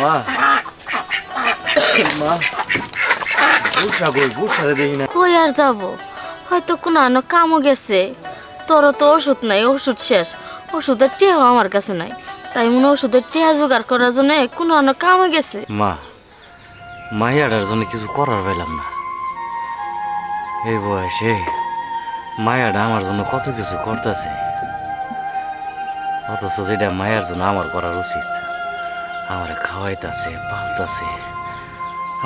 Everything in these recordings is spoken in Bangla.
মা। মা। বুসা কই বুসারে দেখি না। কই আর যাব? হয়তো কোনো কামও গেছে। তোর তো ওষুধ নাই ওষুধ শেষ। ওষুধের টেহাও আমার কাছে নাই। তাই মনে ওষুধের টেহা জোগাড় করার জন্য কোনো আনো কামও গেছে। মা মায়াটার জন্য কিছু করার পাইলাম না। এই বয়সে মায়াটা আমার জন্য কত কিছু করতেছে। অথচ যেটা মায়ের জন্য আমার করার উচিত। আমার খাওয়াইতাছে পালতাছে।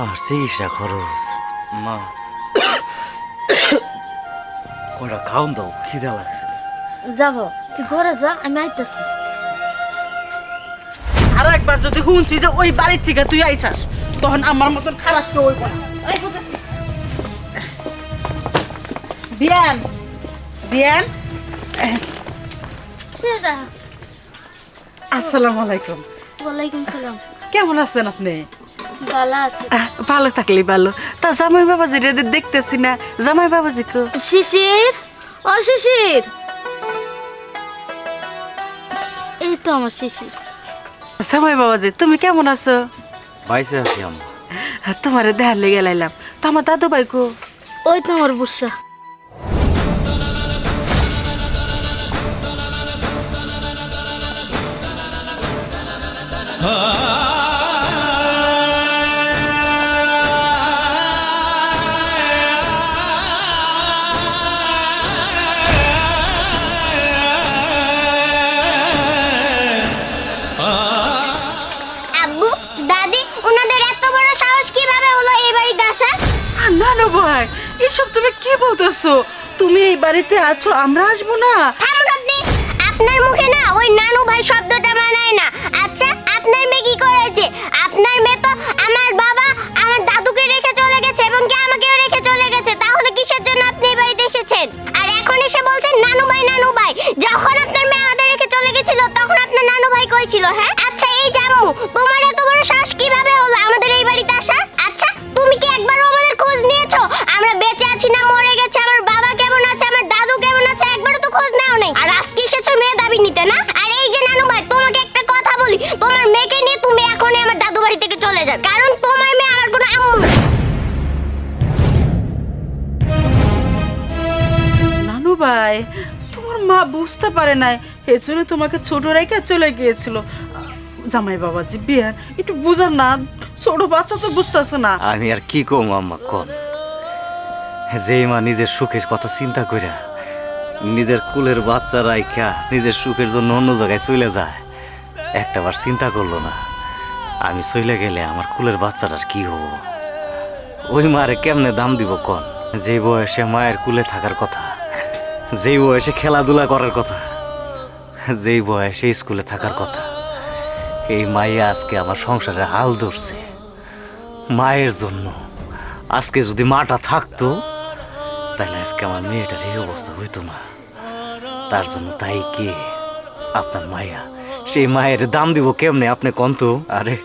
আমার চিকিৎসা খরচ। মা। কয়টা খাওন দাও খিদা লাগছে। যাব তুই ঘরে যা আমি আইতাছি। আর একবার যদি শুনছি যে ওই বাড়ির থেকে তুই আইসাস তখন আমার মতন খারাপ কেউ হইব না। বিয়ান বিয়ান। আসসালামু আলাইকুম। ওয়ালাইকুম সালাম। কেমন আছেন আপনি? ভালো আছে। ভালো থাকলে ভালো। তা জামাই বাবাজি রে দেখতেছি না। জামাই বাবাজি কো শিশির? ও শিশির! এই তো আমার শিশির। জামাই বাবাজি তুমি কেমন আছো? বাইসে আছি আমরা। তোমারে দেখার লেগে লাইলাম। তো আমার দাদু ভাই কো ওই তো আমার বুসা। না না ভাই এসব তুমি কি বলতেছো? তুমি এই বাড়িতে আছো আমরা আসব না? আপনার মুখে না ওই নানু ভাই শব্দটা মানায় না। আপনার মেয়ে কি করেছে? আপনার মেয়ে ভাই তোমার মা বুঝতে পারে নাই, এজন্য তোমাকে ছোট রেখে চলে গিয়েছিল। জামাই বাবাজি, বিয়ান, একটু বুঝার না, ছোট বাচ্চা তো বুঝতেছে না। আমি আর কি কম, আম্মা কন যেই মা নিজের সুখের কথা চিন্তা কইরা নিজের কুলের বাচ্চা রাইখা নিজের সুখের জন্য অন্য জায়গায় চলে যায়, একটাবার চিন্তা করল না, আমি চলে গেলে আমার কুলের বাচ্চাটার কি হব? ওই মারে কেমনে দাম দিব কন? যে বয়সে মায়ের কুলে থাকার কথা যেই বয়সে খেলাধুলা করার কথা, যেই বয়সে স্কুলে থাকার কথা, এই মাইয়া আজকে আমার সংসারে হাল ধরছে। মায়ের জন্য আজকে যদি মাটা থাকতো, তাহলে আজকে আমার মেয়েটার এই অবস্থা হইতো না। তার জন্য তাই কে আপনার মায়া সেই মায়ের দাম দিব কেমনে আপনি কন্ত? আরে,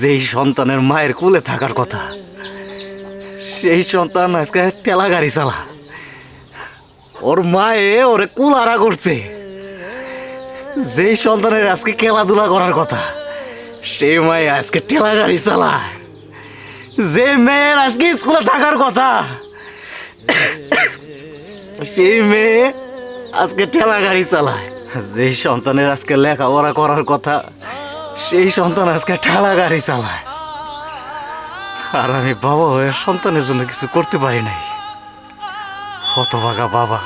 যেই সন্তানের মায়ের কোলে থাকার কথা, সেই সন্তান আজকে ঠেলা গাড়ি চালা ওর মায়ে ওরে কুলারা করছে। যেই সন্তানের আজকে খেলাধুলা করার কথা সেই মায়ে আজকে ঠেলা গাড়ি চালায়। যে মেয়ের আজকে স্কুলে থাকার কথা, সেই মেয়ে আজকে ঠেলা গাড়ি চালায়। যেই সন্তানের আজকে লেখাপড়া করার কথা, সেই সন্তান আজকে ঠেলা গাড়ি চালায়। আর আমি বাবা হয়ে সন্তানের জন্য কিছু করতে পারি নাই। হতভাগা বাবা।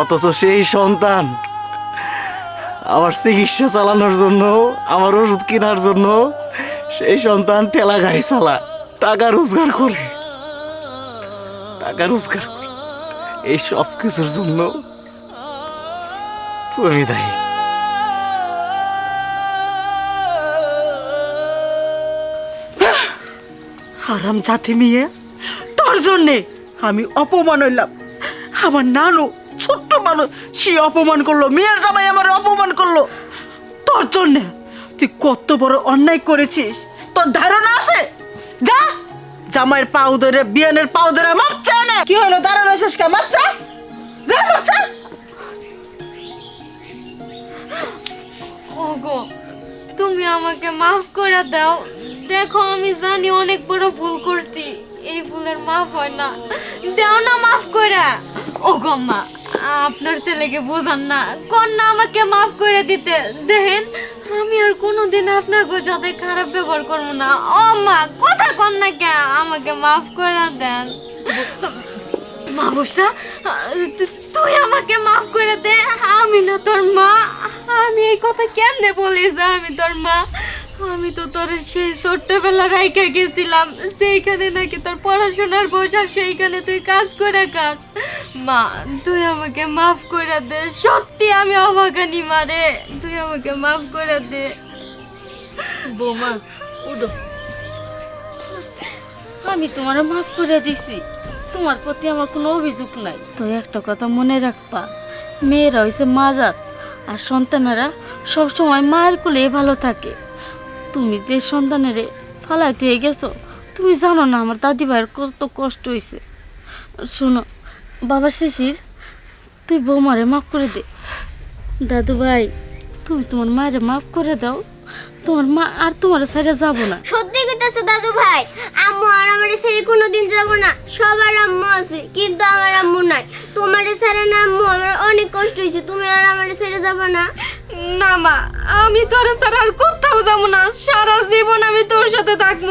অথচ সেই সন্তান আমার চিকিৎসা চালানোর জন্য, আমার ওষুধ কেনার জন্য, সেই সন্তান ঠেলা গাড়ি চালায়, টাকা রোজগার করে। টাকা রোজগার করে। এই সব কিছুর জন্য তুমি দায়ী। হারাম জাতি মেয়ে, তোর জন্যে আমি অপমান হইলাম। আমার নানু, ছোট্ট মানুষ সে অপমান করল, মেয়ের জামাই আমার অপমান করল। তোর জন্যে তুই কত বড় অন্যায় করেছিস। তোর ধারণা আছে? যা! জামাইয়ের পাও ধরে বিয়ানের পাও ধরে মাপ না কি হলো? দাঁড়ানো রয়েছিস কে? মাপ চা। যা, মাপ ওগো, তুমি আমাকে মাফ করে দাও। দেখো, আমি জানি অনেক বড় ভুল করছি। এই ভুলের মাফ হয় না। দাও না মাফ করে। ও গম্মা আপনার ছেলেকে বোঝান না। কন্যা আমাকে মাফ করে দিতে। দেখেন, আমি আর কোনোদিন আপনার সাথে খারাপ ব্যবহার করব না। ও মা, কথা কন্যাকে আমাকে মাফ করে দেন। মা মাবুসা তুই আমাকে মাফ করে দে। আমি না তোর মা। আমি এই কথা কেমনে বলি যে আমি তোর মা। আমি তো তোর সেই ছোট্টবেলা রাইখা গেছিলাম। সেইখানে নাকি তোর পড়াশোনার বোঝা সেইখানে তুই কাজ করে কাজ। মা তুই আমাকে মাফ করে দে। সত্যি আমি অভাগানি মারে তুই আমাকে মাফ করে দে। বৌমা উঠো। আমি তোমার মাফ করে দিছি। তোমার প্রতি আমার কোনো অভিযোগ নাই। তো একটা কথা মনে রাখবা মেয়েরা হয়েছে মাজাত আর সন্তানেরা সবসময় মায়ের কোলে ভালো থাকে। তুমি যে সন্তানের ফালাই দিয়ে গেছো, তুমি জানো না আমার দাদি ভাইয়ের কত কষ্ট হয়েছে শোনো, বাবা শিশির, তুই বৌমারে মাফ করে দে। দাদু ভাই, তুমি তোমার মায়ের মাফ করে দাও। তোমার মা আর তোমার সাইডে যাব না। সত্যি কইতাছো দাদু ভাই, আম্মু আর আমার ছেড়ে কোনোদিন যাব না। সবার আম্মু আছে, কিন্তু আমার আম্মু নাই। তোমার ছেড়ে না আম্মু, আমার অনেক কষ্ট হয়েছে তুমি আর আমার ছেড়ে যাবে না। না, মা, আমি তোর ছাড়া আর কোথাও যাব না। সারা জীবন আমি তোর সাথে থাকব।